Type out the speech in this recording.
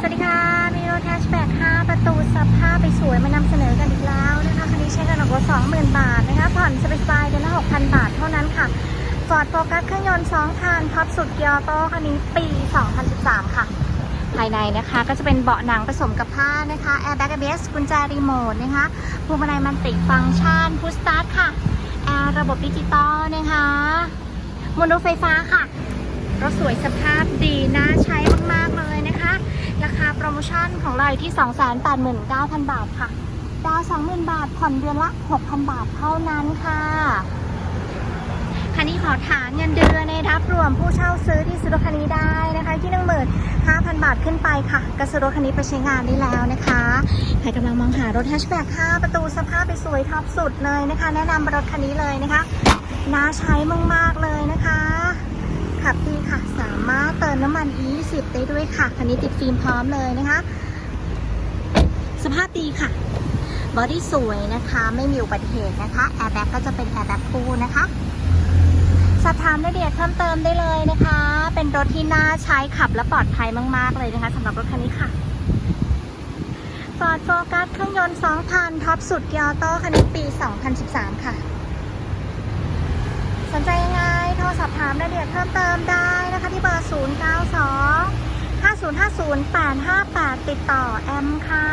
สวัสดีค่ะ มีรถแฮชแบ็ก5ประตูสภาพไปสวยมานำเสนอกันอีกแล้วนะคะ คันนี้ใช้เงินออกรถ20,000 บาทนะคะ ผ่อนสบายๆเดือนละ 6,000 บาทเท่านั้นค่ะ Ford Focus เครื่องยนต์2คันท็อปสุดเกียร์โต้คันนี้ปี 2013 ค่ะ ภายในนะคะก็จะเป็นเบาะหนังผสมกับผ้านะคะ Airbag ABS กุญแจรีโมทนะคะพวงมาลัยมันติฟังก์ชันพุชสตาร์ทค่ะแอร์ระบบดิจิตอลนะคะมนโนไฟฟ้าค่ะรถสวยสภาพดีน่าใช้มาก ของเราอยู่ที่ 289,000 บาทค่ะ ดาว20,000 บาท ผ่อนเดือนละ 6,000 บาทเท่านั้นค่ะ คันนี้ขอฐานเงินเดือนในรับรวมผู้เช่าซื้อที่ซื้อรถคันนี้ได้นะคะ ที่ 15,000 บาทขึ้นไปค่ะก็ซื้อรถคันนี้ไปใช้งานได้แล้วนะคะ ใครกำลังมองหารถแฮชแบ็ก5ประตูสภาพไปสวยท็อปสุดเลยนะคะ แนะนำรถคันนี้เลยนะคะ น่าใช้มากๆเลยนะคะขับดีค่ะ สามารถเติมน้ำมัน E20 ได้ด้วยค่ะ คันนี้ติดฟิล์มพร้อมเลยนะคะ ดีค่ะ บอดี้สวยนะคะ ไม่มีอุบัติเหตุนะคะ แอร์แบ็กก็จะเป็นแอร์แบ็กคู่นะคะ สอบถามรายละเอียดเพิ่มเติมได้เลยนะคะ เป็นรถที่น่าใช้ขับและปลอดภัยมาก ๆ เลยนะคะสำหรับรถคันนี้ค่ะ Ford Focus เครื่องยนต์ 2,000 ท็อปสุดเกียร์ออโต้คันนี้ปี 2013 ค่ะ สนใจยังไง โทรสอบถามรายละเอียดเพิ่มเติมได้นะคะที่เบอร์ 092 5050 858 ติดต่อแอมค่ะ